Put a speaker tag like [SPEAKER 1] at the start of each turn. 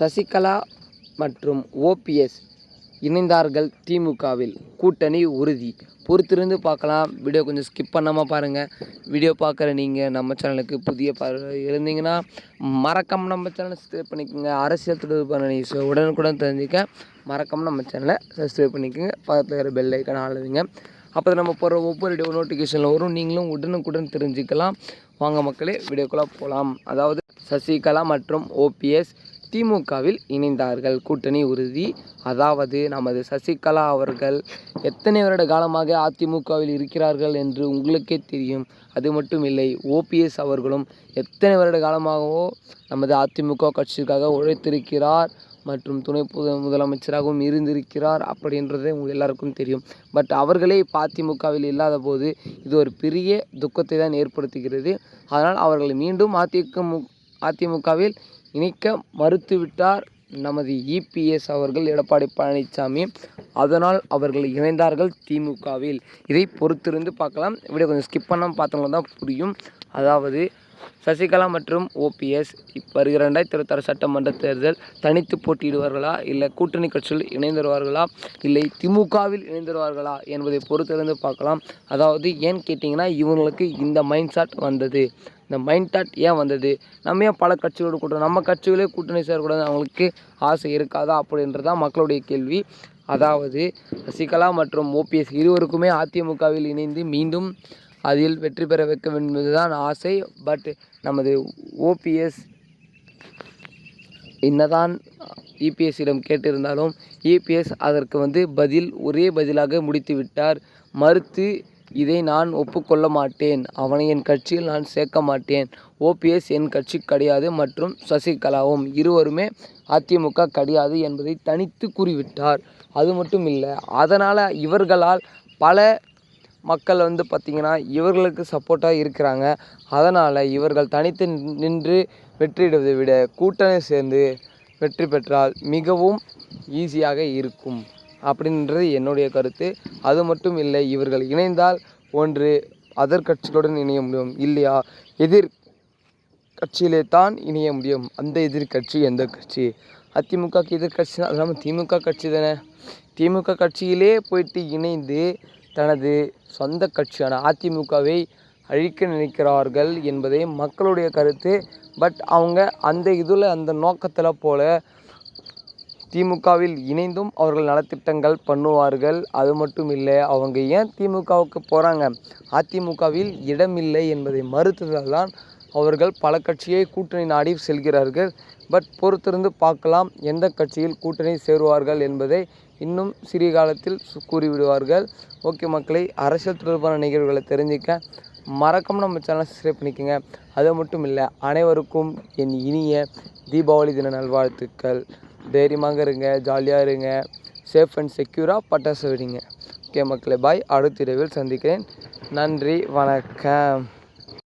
[SPEAKER 1] சசிகலா மற்றும் ஓபிஎஸ் இணைந்தார்கள் திமுகவில். கூட்டணி உறுதி. பொறுத்திருந்து பார்க்கலாம். வீடியோ கொஞ்சம் ஸ்கிப் பண்ணாமல் பாருங்கள் வீடியோ பார்க்குற நீங்கள் நம்ம சேனலுக்கு புதிய இருந்தீங்கன்னா மறக்காமல் நம்ம சேனலை சப்ஸ்கிரைப் பண்ணிக்கோங்க. அரசியல் தொடர்பான நியூஸ் உடனுக்குடன் தெரிஞ்சுக்க மறக்காமல் நம்ம சேனலை சப்ஸ்கிரைப் பண்ணிக்கோங்க. பக்கத்தில் இருக்கிற பெல் ஐக்கான ஆளுவீங்க அப்போ நம்ம போகிற ஒவ்வொரு வீடியோ நோட்டிஃபிகேஷனில் வரும். நீங்களும் உடனுக்குடன் தெரிஞ்சுக்கலாம். வாங்க மக்களே வீடியோக்குள்ளே போகலாம் அதாவது சசிகலா மற்றும் ஓபிஎஸ் திமுகவில் இணைந்தார்கள். கூட்டணி உறுதி. அதாவது நமது சசிகலா அவர்கள் எத்தனை வருட காலமாக அதிமுகவில் இருக்கிறார்கள் என்று உங்களுக்கே தெரியும். அது மட்டும் இல்லை ஓபிஎஸ் அவர்களும் எத்தனை வருட காலமாகவோ நமது அதிமுக கட்சிக்காக உழைத்திருக்கிறார் மற்றும் துணை முதலமைச்சராகவும் இருந்திருக்கிறார் அப்படின்றதே உங்கள் எல்லாருக்கும் தெரியும். பட் அவர்களே இப்போ அதிமுகவில் இல்லாத போது இது ஒரு பெரிய துக்கத்தை தான் ஏற்படுத்துகிறது. அதனால் அவர்கள் மீண்டும் அதிமுக அதிமுகவில் இணைக்க மறுத்துவிட்டார் நமது இபிஎஸ் அவர்கள் எடப்பாடி பழனிசாமி. அதனால் அவர்கள் இணைந்தார்கள் திமுகவில் இதை பொறுத்திருந்து பார்க்கலாம். இப்படி கொஞ்சம் ஸ்கிப் பண்ணாமல் பார்த்தவங்க தான் புரியும். அதாவது சசிகலா மற்றும் ஓபிஎஸ் இப்போ வருகிற ரெண்டாயிரத்தி இருபத்தாறு சட்டமன்ற தேர்தல் தனித்து போட்டியிடுவார்களா? இல்லை கூட்டணி கட்சியில் இணைந்துருவார்களா? இல்லை திமுகவில் இணைந்துருவார்களா என்பதை பொறுத்திருந்து பார்க்கலாம். அதாவது ஏன்னு கேட்டிங்கன்னா இவங்களுக்கு இந்த மைண்ட் செட் வந்தது. இந்த மைண்ட் தாட் ஏன் வந்தது? நம்ம ஏன் பல கட்சிகளோட கூட்டணும்? நம்ம கட்சிகளே கூட்டணி சேரக்கூடாது அவங்களுக்கு ஆசை இருக்காதா அப்படின்றதான் மக்களுடைய கேள்வி. அதாவது சசிகலா மற்றும் ஓபிஎஸ் இருவருக்குமே அதிமுகவில் இணைந்து மீண்டும் அதில் வெற்றி பெற வைக்க வேண்டும் என்பதுதான் ஆசை. பட் நமது ஓபிஎஸ் என்னதான் இபிஎஸ்ஸிடம் கேட்டிருந்தாலும் இபிஎஸ் அதற்கு வந்து பதில் ஒரே பதிலாக முடித்து விட்டார் மறுத்து இதை நான் ஒப்புக்கொள்ள மாட்டேன். அவனை என் கட்சியில் நான் சேர்க்க மாட்டேன். ஓபிஎஸ் என் கட்சி கிடையாது மற்றும் சசிகலாவும் இருவருமே அதிமுக கிடையாது என்பதை தனித்து கூறிவிட்டார். அது மட்டும் இல்லை அதனால் இவர்களால் பல மக்கள் வந்து பார்த்திங்கன்னா இவர்களுக்கு சப்போர்ட்டாக இருக்கிறாங்க. அதனால் இவர்கள் தனித்து நின்று வெற்றியிடுவதை விட கூட்டணி சேர்ந்து வெற்றி பெற்றால் மிகவும் ஈஸியாக இருக்கும். அப்படின்றது என்னுடைய கருத்து. அது மட்டும் இல்லை இவர்கள் இணைந்தால் ஒன்று அதர் கட்சிகளுடன் இணைய முடியும் இல்லையா? எதிர் கட்சியிலே தான் இணைய முடியும். அந்த எதிர்கட்சி எந்த கட்சி? அதிமுகக்கு எதிர்கட்சி அது இல்லாமல் திமுக கட்சி தானே. திமுக கட்சியிலே போயிட்டு இணைந்து தனது சொந்த கட்சியான அதிமுகவை அழிக்க நினைக்கிறார்கள் என்பதே மக்களுடைய கருத்து. பட் அவங்க அந்த இதில் அந்த நோக்கத்தில் போல திமுகவில் இணைந்தும் அவர்கள் நலத்திட்டங்கள் பண்ணுவார்கள். அது மட்டும் இல்லை அவங்க ஏன் திமுகவுக்கு போகிறாங்க அதிமுகவில் இடமில்லை என்பதை மறுத்ததால் தான் அவர்கள் பல கட்சியை கூட்டணி நாடி செல்கிறார்கள். பட் பொறுத்திருந்து பார்க்கலாம் எந்த கட்சியில் கூட்டணி சேருவார்கள் என்பதை இன்னும் சிறிய காலத்தில் கூறிவிடுவார்கள். ஓகே மக்களை அரசியல் தொடர்பான நிகழ்வுகளை தெரிஞ்சுக்க மறக்காம நம்ம சேனலை சப்ஸ்கிரைப் பண்ணிக்கோங்க. அது மட்டும் இல்லை அனைவருக்கும் என் இனிய தீபாவளி தின நல்வாழ்த்துக்கள். தைரியமாக இருங்க ஜாலியாக இருங்க. சேஃப் அண்ட் செக்யூராக பட்டாசு வெடிங்க. ஓகே மக்களே பாய் அடுத்த இரவில் சந்திக்கிறேன். நன்றி வணக்கம்.